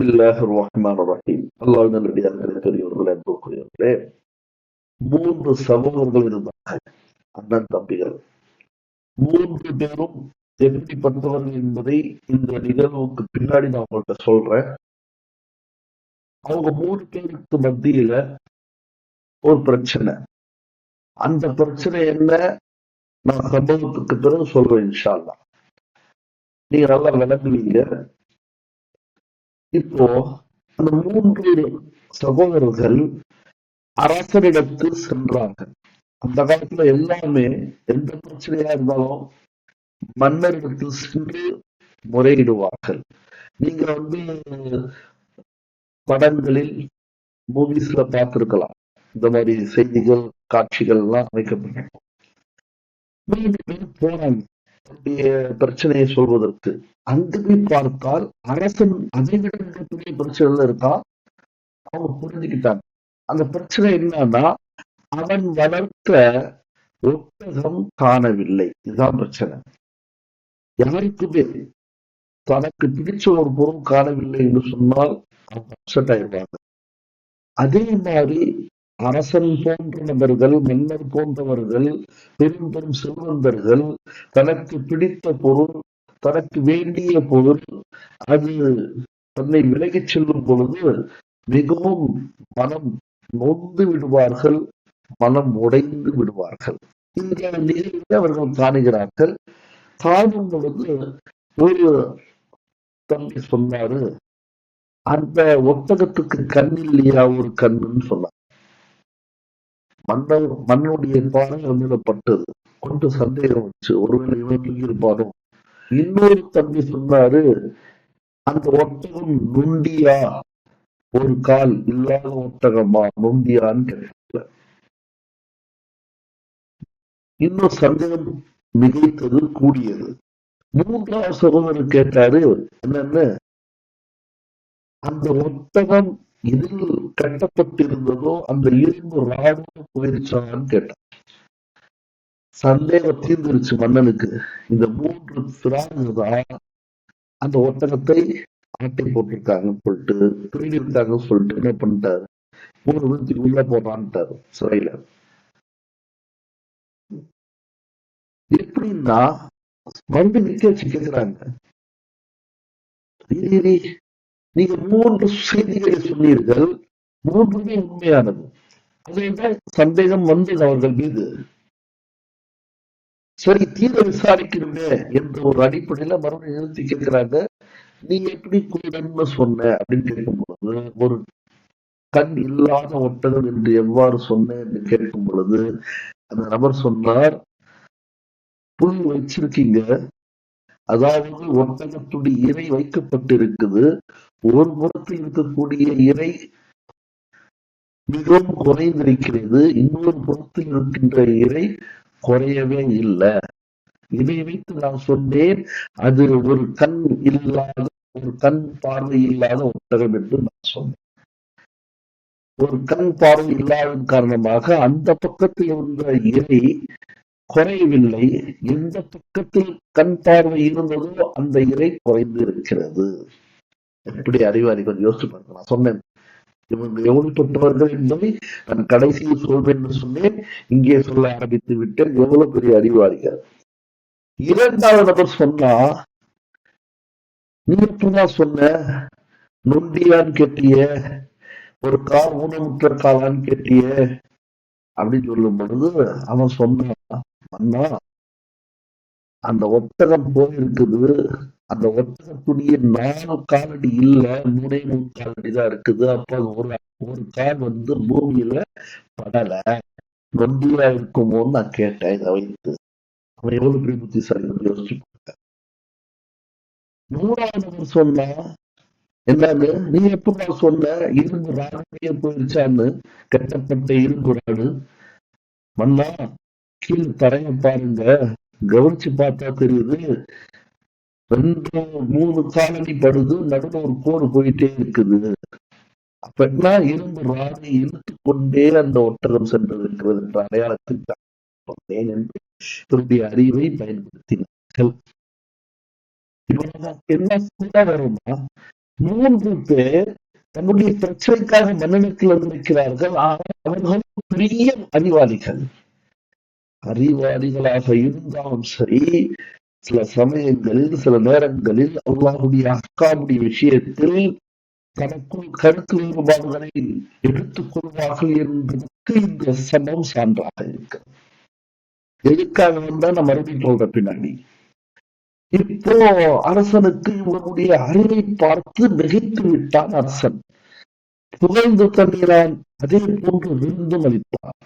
பிஸ்மில்லாஹ் ரஹ்மான் ரஹீம் அல்லாஹ் அன்புக்குரியவர்களே மூன்று சமூகங்கள் இருந்தார்கள். அண்ணன் தம்பிகள். மூன்று பேரும் எப்படிப்பட்டவர்கள் என்பதை இந்த நிகழ்வுக்கு பின்னாடி நான் உங்கள்கிட்ட சொல்றேன். அவங்க மூணு பேருக்கு மத்தியில ஒரு பிரச்சனை. அந்த பிரச்சனை என்ன? நான் சம்பவத்துக்கு பிறகு சொல்றேன் இன்ஷா நீங்க நல்லா விளங்குவீங்க. இப்போ அந்த மூன்று சகோதரர்கள் அரசரிடத்து சென்றார்கள் அந்த காலத்துல எல்லாமே எந்த பிரச்சனையா இருந்தாலும் மன்னரிடத்தில் சென்று முறையிடுவார்கள். நீங்க வந்து படங்களில் மூவிஸ்ல பார்த்திருக்கலாம். இந்த மாதிரி செய்திகள் காட்சிகள் எல்லாம் அமைக்கப்பட்டிருக்கும் மூன்று போறாங்க பிரச்சனையை சொல்வதற்கு. அங்கு பார்த்தால் அரசன் அதை விட மிகப்பெரிய பிரச்சனைகள் இருக்கா அவங்க புரிஞ்சுக்கிட்டாங்க. அந்த பிரச்சனை என்னன்னா அவன் வளர்த்த ஒட்டகம் காணவில்லை. இதுதான் பிரச்சனை. யாருக்குமே தனக்கு பிடிச்ச ஒரு பொருள் காணவில்லை என்று சொன்னால் அவங்க அப்செட் ஆயிடுவாங்க. அதே மாதிரி அரசன் போன்ற நபர்கள் மன்னர் போன்றவர்கள் பெரும் பெரும் செல்வந்தர்கள் தனக்கு பிடித்த பொருள் தனக்கு வேண்டிய பொருள் அது தன்னை விலகிச் செல்லும் பொழுது மிகவும் மனம் நொந்து விடுவார்கள் மனம் உடைந்து விடுவார்கள். இந்த நிலையில அவர்கள் காணுகிறார்கள் காணும் பொழுது ஒரு தம்பி சொன்னாரு அந்த ஒட்டகத்துக்கு கண் இல்லையா ஒரு கண்ணுன்னு சொன்னார். மன்ன மண்ணுடைய பானை அவன் பட்டது கொண்டு சந்தேகம் வச்சு ஒருவேளை இவன் இருப்பானோ? இன்னொரு தம்பி சொன்னாரு அந்த ஒட்டகம் நுண்டியா? ஒரு கால் இல்லாத ஒட்டகமா? நுண்டியான்னு கேட்கல. இன்னும் சந்தேகம் மிகைத்தது கூடியது. மூன்றாவது சகோதரர் கேட்டாரு என்னன்னு? அந்த ஒட்டகம் எதில் கட்டப்பட்டிருந்ததோ அந்த இரும்பு ராடும் போயிருச்சான்னு கேட்டான். சந்தேகம் தீர்ந்துருச்சு மன்னனுக்கு. இந்த மூன்று பிராணு தான் அந்த ஒட்டகத்தை ஆட்டை போட்டிருக்காங்கன்னு சொல்லிட்டு திருடி இருக்காங்கன்னு சொல்லிட்டு என்ன பண்ணிட்டாரு? மூணு விழுத்துக்கு உள்ள போறான்ட்டாரு சிறையில. எப்படின்னா மறுபடியும் நிக்க வச்சு கேக்குறாங்க நீங்க மூன்று செய்திகளை சொன்னீர்கள். மூன்றுமே உண்மையானது. அதேதான் சந்தேகம் வந்தது அவர்கள் மீது. சரி தீர விசாரிக்கணுமே என்ற ஒரு அடிப்படையில மறுபடியும் நிறுத்தி கேட்கிறாங்க. நீ எப்படி குருடன்னு சொன்ன அப்படின்னு கேட்கும் பொழுது ஒரு கண் இல்லாத ஒட்டகம் என்று எவ்வாறு சொன்ன என்று கேட்கும் பொழுது அந்த நபர் சொன்னார் புல் வச்சிருக்கீங்க. அதாவது ஒட்டகத்துடைய இறை வைக்கப்பட்டிருக்குது. ஒரு புறத்தில் இருக்கக்கூடிய இறை மிகவும் குறைந்திருக்கிறது. இன்னொரு புறத்தில் இருக்கின்ற இறை குறையவே இல்லை. இதை வைத்து நான் சொன்னேன் அது ஒரு கண் இல்லாத ஒரு கண் பார்வை இல்லாத ஒட்டகம் என்று நான் சொன்னேன். ஒரு கண் பார்வை இல்லாத காரணமாக அந்த பக்கத்தில் இருந்த இறை குறையவில்லை. எந்த பக்கத்தில் கண் பார்வை இருந்ததோ அந்த இறை குறைந்து இருக்கிறது எப்படி அறிவாளி கொஞ்சம் யோசிச்சு பாருங்க நான் சொன்னேன். இவங்க தொட்டவர்கள் என்பதை நான் கடைசியில் சொல்வேன் என்று சொன்னேன். இங்கே சொல்ல ஆரம்பித்து விட்டேன். எவ்வளவு பெரிய அறிவாளிகள். இரண்டாவது நபர் சொன்னா நீ எப்பதான் சொன்ன நொண்டியான்னு கேட்டிய ஒரு கால் ஊனமுற்ற காலான்னு கேட்டிய அப்படின்னு சொல்லும் பொழுது அவன் சொன்னான் அண்ணா அந்த ஒத்தகம் போயிருக்குது. அந்த ஒட்டகத்துடைய நாலு காலடி இல்ல மூணே மூணு காலடி தான் இருக்குது. அப்ப ஒரு ஒரு கால் வந்து பூமியில படல. நொண்டியா இருக்குமோன்னு நான் கேட்டேன். இதை வைத்து. அவன் எவ்வளவு பெரிய புத்திசாலி யோசிச்சு மூணாவது சொன்னா என்னன்னு நீ எப்ப சொன்ன? இரும்பு ராணுவே போயிருச்சான்னு? கட்டப்பட்ட இரும்பு ராடு மண்ணா கீழ் தரைய பாருங்க. கவனிச்சு பார்த்தா தெரியுது ரெண்டு மூணு காலனி படுது நடுவில் ஒரு கோடு போயிட்டே இருக்குது. அப்படின்னா இரும்பு ராணி இழுத்து கொண்டே அந்த ஒட்டகம் சென்றிருக்கிறது என்ற அடையாளத்தில் சொன்னேன் என்று தன்னுடைய அறிவை பயன்படுத்தினார்கள். என்ன கூட வருமா மூன்று பேர் தன்னுடைய பிரச்சனைக்காக மன்னனுக்குள் இருக்கிறார்கள் ஆனால் அவர்கள் பெரிய அறிவாளிகள். அறிவாளிகளாக இருந்தாலும் சரி சில சமயங்களில் சில நேரங்களில் அல்லாஹுடைய அக்காவுடைய விஷயத்தில் தனக்குள் கருத்து வேறுபாடுகளை எடுத்துக் கொள்வார்கள் என்பதற்கு இந்த சம்பவம் சான்றாக இருக்கு. எதுக்காக வந்தா நம்ம மறுபடியும் சொல்ற பின்னாடி. இப்போ அரசனுக்கு இவனுடைய அறிவை பார்த்து மிகைத்து விட்டான் அரசன். புகழ்ந்து தண்ணீரான் அதே போன்று விருந்து அளித்தான்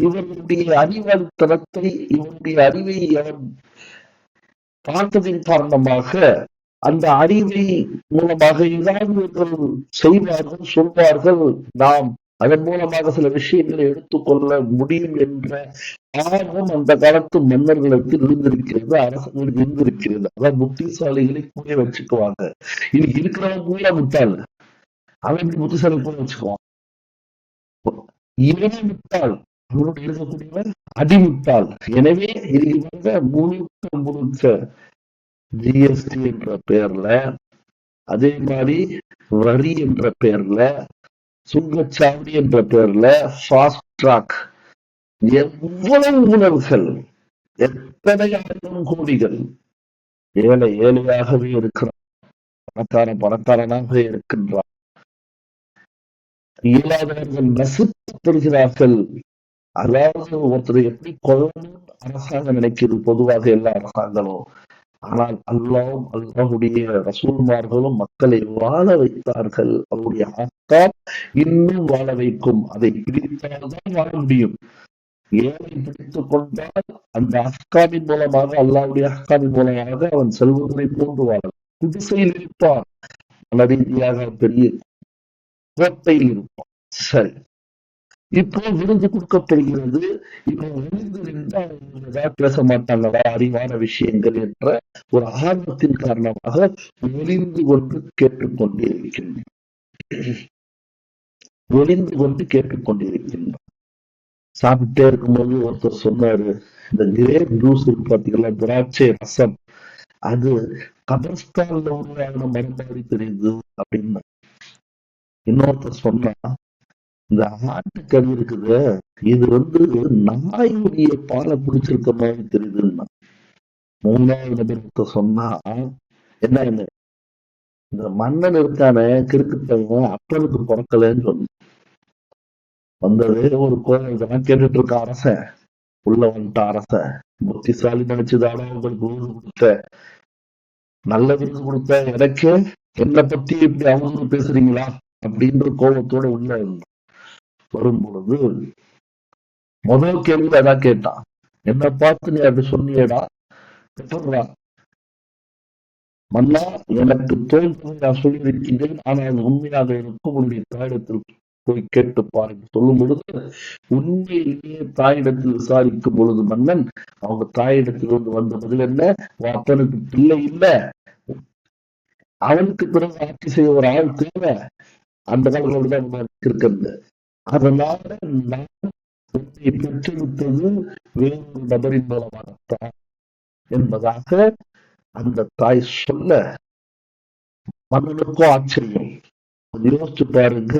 விட்டு இவனுடைய தரத்தை இவனுடைய அறிவை அவன் பார்த்ததின் காரணமாக அந்த அறிவை மூலமாக ஏதாவது இவர்கள் செய்வார்கள் சொல்வார்கள் நாம். அதன் மூலமாக சில விஷயங்களை எடுத்துக்கொள்ள முடியும் என்ற ஆர்வம் அந்த காலத்து மன்னர்களுக்கு இருந்திருக்கிறது அரசர்களுக்கு இருந்திருக்கிறது. அதான் புத்திசாலிகளை புரிய வச்சுக்குவாங்க. இது இருக்கிறவங்க கூட முட்டாள் அவன் புத்திசாலி புரிய வச்சுக்குவான். இவனே முட்டாள் அவரோடு இருக்கக்கூடியவன் அடிமுட்டாள் எனவே இது இவங்க முழுக்க முழுக்க ஜிஎஸ்டி என்ற பெயர்ல அதே மாதிரி வரி என்ற பெயர்ல சுங்கச்சாவடி என்ற பெயர்ல ஃபாஸ்ட் ட்ராக் எவ்வளவு உணர்வுகள்? எத்தனை ஆயிரம் கோடிகள்? ஏழை ஏழையாகவே இருக்கிறான் பணக்காரன் பணக்காரனாக இருக்கின்றான் இயலாதவர்கள் நசுக்கப்படுகிறார்கள். அதாவது ஒருத்தர் எப்படி கொள்ளணும் அரசாங்கம் நினைக்கிறது? பொதுவாக எல்லா அரசாங்கங்களும் ஆனால் அல்லாவும் அல்லாஹுடைய ரசூல்மார்களும் மக்களை வாழ வைத்தார்கள். அவருடைய ஆக்காம் இன்னும் வாழ வைக்கும். அதை பிடித்தால்தான் வாழ முடியும். ஏழை பிடித்துக் கொண்டால் அந்த அஹ்காமின் மூலமாக அல்லாவுடைய அஹ்காமின் மூலமாக அவன் செல்வதை போன்று வாழ குடிசையில் இருப்பான். பல ரீதியாக பெரிய கோட்டையில் இருப்பான். சரி. இப்போ விருது கொடுக்கப்படுகிறது. இப்போ விருது நின்றால் பேச மாட்டாங்களா அறிவான விஷயங்கள் என்ற ஒரு ஆர்வத்தின் காரணமாக ஒளிந்து கொண்டு கேட்டுக்கொண்டே இருக்கின்றோம். ஒளிந்து கொண்டு கேட்டுக்கொண்டிருக்கின்றோம் சாப்பிட்டே இருக்கும்போது ஒருத்தர் சொன்னாரு இந்த கிரேப் ஜூஸ் இருக்கு திராட்சை ரசம். அது கபர்ஸ்தான்ல உருவாகின மருந்தாடி தெரியுது அப்படின்னு இன்னொருத்தர் சொன்னா இந்த ஆட்டுக்கறி இருக்குது. இது வந்து நாயுடைய பாலை பிடிச்சிருக்க மாதிரி தெரியுதுன்னா மூணாவது நபருக்கு சொன்னா என்ன இந்த மன்னன் இருக்கான கிறுக்குத்தவங்க அப்பனுக்கு பிறக்கலன்னு சொன்ன. வந்தது ஒரு கோயில் இதெல்லாம் கேட்டுட்டு இருக்க அரசன் உள்ள வந்துட்ட அரசன் புத்திசாலி நினைச்சுதாடா உங்களுக்கு விருது கொடுத்த. நல்ல விருது கொடுத்த. எனக்கு என்னை பத்தி இப்படி அவங்க பேசுறீங்களா? அப்படின்ற கோபத்தோட உள்ள இருந்தான். வரும் பொழுது முதல் கேள்வி அதான் கேட்டான். என்ன பார்த்து நீ அப்படி சொன்னியடா? சொல்றான். மன்னா எனக்கு தோல்வி நான் சொல்லியிருக்கின்றேன் ஆனால் அது உண்மையாக இருக்கும். உன்னுடைய தாயிடத்தில் போய் கேட்டு பாருங்க சொல்லும் பொழுது உண்மையிலேயே தாயிடத்தில் விசாரிக்கும் பொழுது மன்னன் அவங்க தாயிடத்திலிருந்து வந்த பதில் என்ன? அப்பனுக்கு பிள்ளை இல்லை. அவனுக்கு பிறகு ஆட்சி செய்ய ஒரு ஆள் தேவை. அந்த காலத்தில் தான் இருக்கிறது அதனால நான் உன்னை பெற்றெடுத்தது நபரின் மூலமாகத்தான் என்பதாக அந்த தாய் சொல்ல மன்னனுக்கும் ஆச்சரியம். யோசிச்சு பாருங்க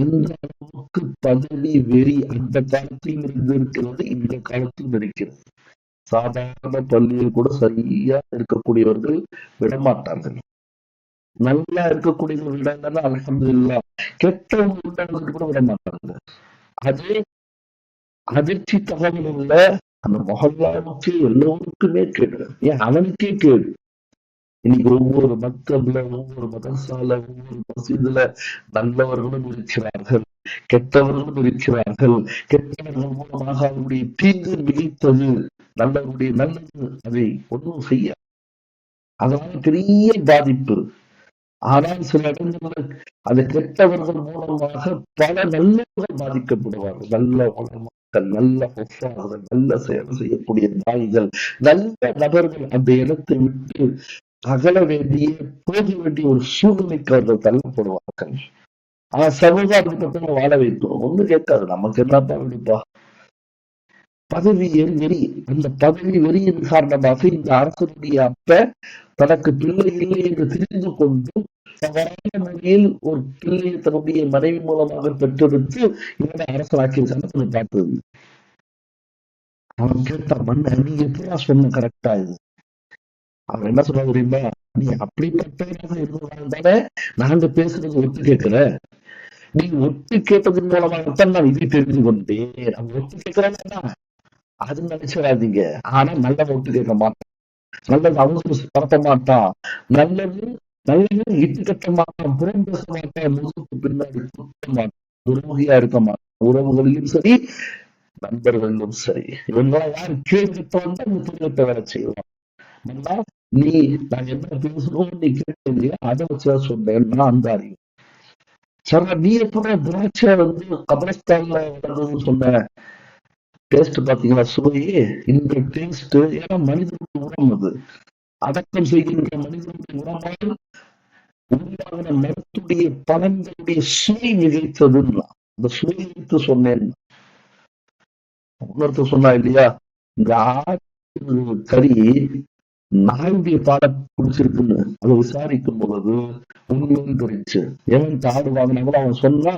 எந்த அளவுக்கு பதவி வெறி அந்த காலத்திலும் இருந்து இருக்கிறது இந்த காலத்திலும் இருக்கிறது. சாதாரண பள்ளியில் கூட சரியா இருக்கக்கூடியவர்கள் விடமாட்டார்கள். நல்லா இருக்கக்கூடிய விடங்கள்லாம் அலமது இல்லா கெட்டவங்க விடங்களுக்கு கூட விட மாட்டாங்க. அதே அதிர்ச்சி தகவல் உள்ள அந்த மொஹல்லாவுக்கு எல்லோருக்குமே கேடு. ஏன்? அவனுக்கே கேடு. இன்னைக்கு ஒவ்வொரு மக்தப்ல ஒவ்வொரு மதசால ஒவ்வொரு மசீதுல நல்லவர்களும் இருக்கிறார்கள் கெட்டவர்களும் இருக்கிறார்கள். கெட்டவர்கள் மூலமாக அவருடைய தீங்கு மிகைத்தது நல்லவருடைய நல்லது. அதை ஒன்றும் செய்ய அதனால பெரிய பாதிப்பு. ஆனால் சில இடங்களில் அது கெட்டவர்கள் மூலமாக பல நல்லவர்கள் பாதிக்கப்படுவார்கள். நல்ல உலகங்கள் நல்ல ஒப்பார்கள் நல்ல செயல் செய்யக்கூடிய தாய்கள் நல்ல நபர்கள் அந்த இடத்தை விட்டு அகல வேண்டிய போக வேண்டிய ஒரு சூழ்நிலைக்கு அவர்கள் தள்ளப்படுவார்கள். ஆனா சமூகம் அதுக்கு வாழ வைப்போம் ஒண்ணு கேட்காது. நமக்கு என்னப்பா விடுப்பா பதவி வெறி அந்த பதவி வெறியின் காரணமாக இந்த அரசனுடைய அப்ப தனக்கு பிள்ளை இல்லை என்று தெரிந்து கொண்டு தவறான முறையில் ஒரு பிள்ளையை தன்னுடைய மனைவி மூலமாக பெற்றெடுத்து இவனை அரசராக்கியிருக்காங்க கொஞ்சம் பார்த்தது அவன் கேட்டான் மன்ன நீ எப்படியா சொன்ன கரெக்டா இது? அவர் என்ன சொல்ல தெரியுமா? நீ அப்படிப்பட்டவராக இருந்ததால் நாங்க பேசுறது ஒத்து கேட்கிற நீ ஒத்து கேட்டதன் மூலமாகத்தான் நான் இதை தெரிந்து கொண்டேன். அவன் ஒத்து கேட்கிறேன்னா அது நினைச்சிடாதீங்க. ஆனா நல்ல ஓட்டு கேட்க மாட்டான். நல்லது அவங்களுக்கு பரப்ப மாட்டான் நல்லது நல்லது இட்டு கட்ட மாட்டான். புறம் பேச மாட்டான். முகத்துக்கு பின்னாடி குத்த மாட்டான். துரோகியா இருக்க மாட்டான். உறவுகளிலும் சரி நண்பர்களிலும் சரி. இவங்களாம் யார் கேள்வி கட்ட வந்தா இந்த துரியத்தை வேலை செய்வான். நல்லா நீ நான் என்ன பேசணும் நீ கேட்டீங்க அதை வச்சுதான் சொன்னேன். நான் அந்த அறிவு. சார் நீ எப்ப திராட்சை வந்து கபரஸ்தான்ல சொன்ன டேஸ்ட் பாத்தீங்களா? சுவை இந்த டேஸ்ட் ஏன்னா மனிதனுடைய உரம் அது. அடக்கம் செய்கின்ற மனிதனுடைய உரமால் உண்டாகின மரத்துடைய பலன்களுடைய சுவை மிகைத்ததுன்னா அந்த சுவை சொன்னேன். இன்னொருத்தர் சொன்னா இல்லையா? இந்த ஆட்டு கறி நாயுடைய பாலை குடிச்சிருக்குன்னு அதை விசாரிக்கும் பொழுது உண்மையும் தெரிஞ்சு ஏன் தாடு வாங்கினாங்களோ அவன் சொன்னா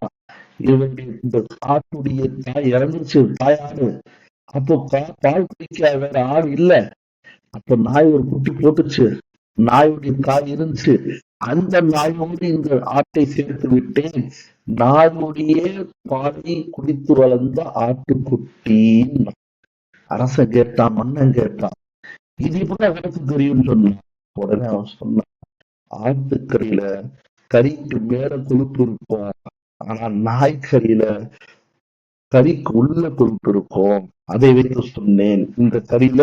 இவனுடைய இந்த ஆட்டுடைய தாய் இறந்துருச்சு தாயாடு அப்போ பா- பால் குடிக்க வேற ஆள் இல்ல. அப்ப நாய் ஒரு குட்டி போட்டுச்சு நாயுடைய தாய் இருந்துச்சு. அந்த நாயோடு இந்த ஆட்டை சேர்த்து விட்டேன். நாயுடைய பாலை குடித்து வளர்ந்த ஆட்டுக்குட்டி அரசன் கேட்டான் மன்னன் கேட்டான் இது எப்படி எனக்கு தெரியும்னு சொன்னான் உடனே அவன் சொன்னான் ஆட்டுக்கறியில கறிக்கு மேல கொழுப்பு இருக்கும் ஆனா நாய்க்கறியில கறிக்கு உள்ள குருட்டு இருக்கும். அதை வைத்து சொன்னேன். இந்த கறியில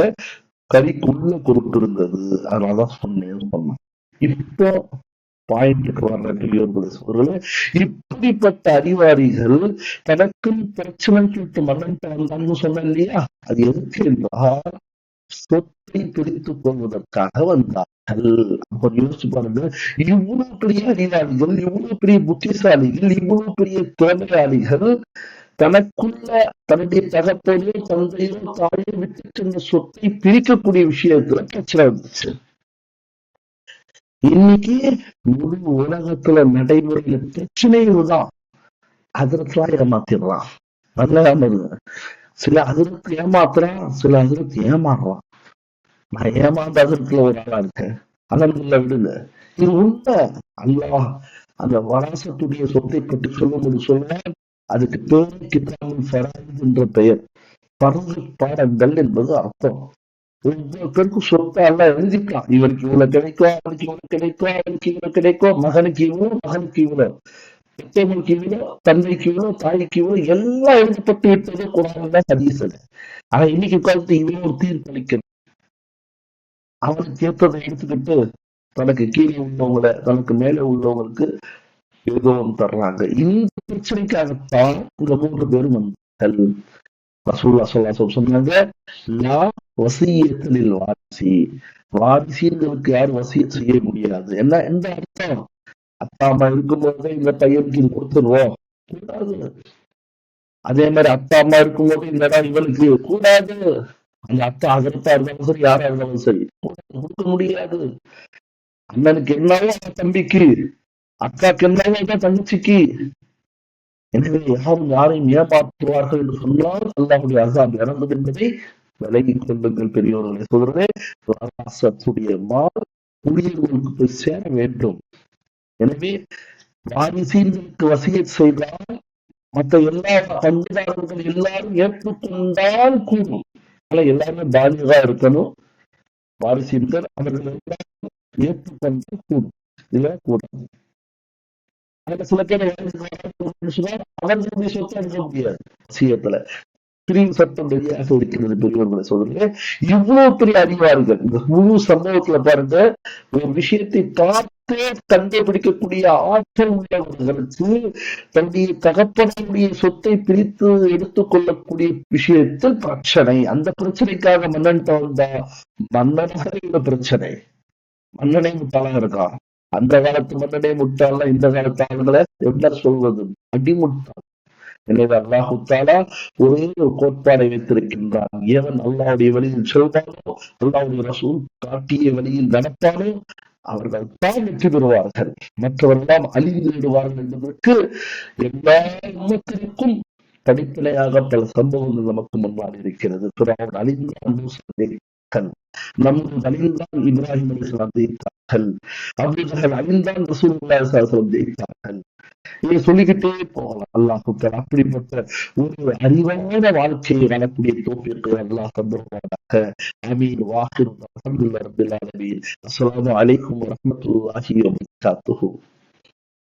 கறிக்கு உள்ள குருட்டு இருந்தது. அதனாலதான் சொன்னேன் சொன்னான். இப்போ பாயிண்ட்டுக்கு வர்ற பெரியவர்கள் சொல்றதுல இப்படிப்பட்ட அறிவாளிகள் தனக்கும் பிரச்சனை சொல்லிட்டு மன்னன் சொன்னேன் இல்லையா? அது எதுக்கு என்றால் சொத்தை பிரித்துக் கொள்வதற்காக வந்தார்கள் அப்ப யோசிச்சு பாருங்க. இவ்வளவு பெரிய அறிவாளிகள் இவ்வளவு பெரிய புத்திசாலிகள் இவ்வளவு பெரிய திறமையாளிகள் தனக்குள்ள தன்னுடைய தகப்பையோ தந்தையோ தாயோ விட்டுட்டு இருந்த சொத்தை பிரிக்கக்கூடிய விஷயத்துல பிரச்சனை இருந்துச்சு இன்னைக்கு முழு உலகத்துல நடைமுறையில பிரச்சனைகள் தான் அதிரத்துலாம் ஏமாத்திடலாம். நல்லா ஏமாறுங்க சில அதிரத்து ஏமாத்துறான் சில அதிரத்து ஏமாறுறான். நான் ஏமாந்த அதிரத்துல ஒரு ஆளா இருக்கேன் அதற்குள்ள விடுங்க. இது உண்மை. அல்லாஹ் அந்த வராசத்துடைய சொத்தை பற்றி சொல்லும்போது சொல்ல அதுக்கு பேர் கிதாபுல் ஃபராயித் என்ற பெயர். பரவு பாடங்கள் என்பது அர்த்தம். ஒவ்வொரு பேருக்கும் சொத்தை எல்லாம் எழுதிக்கலாம் இவனுக்கு இவ்வளவு கிடைக்கும் அவனுக்கு இவ்வளவு கிடைக்கும் அவனுக்கு இவ்வளவு கிடைக்கும். மகனுக்கு இவ்வளோ மகனுக்கு இவ்வளோ. பெற்றவனுக்கு இவ்வளோ தந்தைக்கு இவ்வளோ தாய்க்கு இவ்வளோ எல்லாம் எழுதப்பட்டு விட்டது தான் ஹதீஸ்ல ஆனா இன்னைக்கு உட்கார்ந்து இவன் ஒரு தீர்ப்பளிக்கணும் அவனுக்கு ஏற்றதை எடுத்துக்கிட்டு தனக்கு கீழே உள்ளவங்களை தனக்கு மேலே உள்ளவங்களுக்கு எதுவும் தர்றாங்க. இந்த பிரச்சனைக்காகத்தான் இந்த மூன்று பேரும் வந்தார்கள். ரசூல்லா ஸல்லல்லாஹு சொன்னாங்க லா வசியத்தில் வாரிசி. வாரிசுங்களுக்கு யாரும் வசியம் செய்ய முடியாது. என்ன எந்த அர்த்தம்? அப்பா அம்மா இருக்கும்போதே இந்த பையனுக்கு இது கொடுத்துருவோம். கூடாது. அதே மாதிரி அப்பா அம்மா இருக்கும்போது இந்த இடம் இவனுக்கு கூடாது. அந்த அத்தா அகரத்தா இருந்தாலும் சரி யாரா இருந்தாலும் சரி. கொடுக்க முடியாது. அண்ணனுக்கு என்னவோ தம்பிக்கு அக்காக்கு என்னவோ தங்கச்சிக்கு. எனவே யாரும் யாரையும் ஏமாற்றுவார்கள் என்று சொன்னால் அல்லாஹுடைய அசாப் இறந்தது என்பதை விலகிக் கொள்ளுங்கள் பெரியவர்களை சொல்றதே ராசத்துடைய மால் ஊழியர்களுக்கு போய் சேர வேண்டும். எனவே வாரிசீர்களுக்கு வசிய செய்தால் மற்ற எல்லா பங்குதாரர்கள் எல்லாரும் ஏற்றுக்கொண்டால் கூடும். ஆனா எல்லாருமே பாலிகா இருக்கணும். வாரிசீர்கள் அவர்கள் எல்லாரும் கூடும். இல்ல கூடும் அதுல சில பேர் அவர்களுடைய சொத்தை எடுக்க முடியாது. சீயத்துல பிரிவு சட்டம் வெளியாக இருக்கிறது பெரியவர்களை சொல்லுங்க இவ்வளவு பெரிய அறிவார்கள் இந்த முழு சம்பவத்துல பாருங்க ஒரு விஷயத்தை தந்தை பிடிக்கக்கூடிய ஆற்றல் உள்ளவர்களுக்கு தன்னுடைய தகப்பனுடைய சொத்தை பிரித்து எடுத்துக்கொள்ளக்கூடிய விஷயத்தில் பிரச்சனை. அந்த பிரச்சனைக்காக மன்னன் வந்தா மன்னனாக பிரச்சனை. மன்னனை முட்டாளா இருக்கான் அந்த காலத்து மன்னனே முட்டாள இந்த காலத்து ஆளுங்களை என்ன சொல்வது? அடிமுட்டாள். எனவே அல்லாஹுத்தாலா ஒரே ஒரு கோட்பாடை வைத்திருக்கின்றான். ஏவன் அல்லாவுடைய வழியில் செல்வானோ அல்லாவுடைய ரசூல் காட்டிய வழியில் நடப்பானோ அவர்கள் தான் வெற்றி பெறுவார்கள் மற்றவர்களாம் அழிந்து விடுவார்கள் என்பதற்கு எல்லா உமத்திற்கும் பல சம்பவங்கள் நமக்கு முன்னால் இருக்கிறது. பிறகு அழிந்து மூசன் நம்முடைய அழிந்தான் இப்ராஹிம் அலிஸ்லாம் ஜெயித்தார்கள். அவர்கள் அழிந்தான் ரசூல் ஜெயித்தார்கள். இதை சொல்லிக்கிட்டே போகலாம். அல்லாஹு அப்படிப்பட்ட ஒரு அறிவான வாழ்க்கையை வாழக்கூடிய தோப்பிற்கு அல்லாஹ் தந்துருவாங்க அமீன் வாஹிர் அலமதுல்லா ரபில் அலமீன் அஸ்லாம் வலைக்கம் வரமத்துல்லாஹி வபரகாத்துஹு.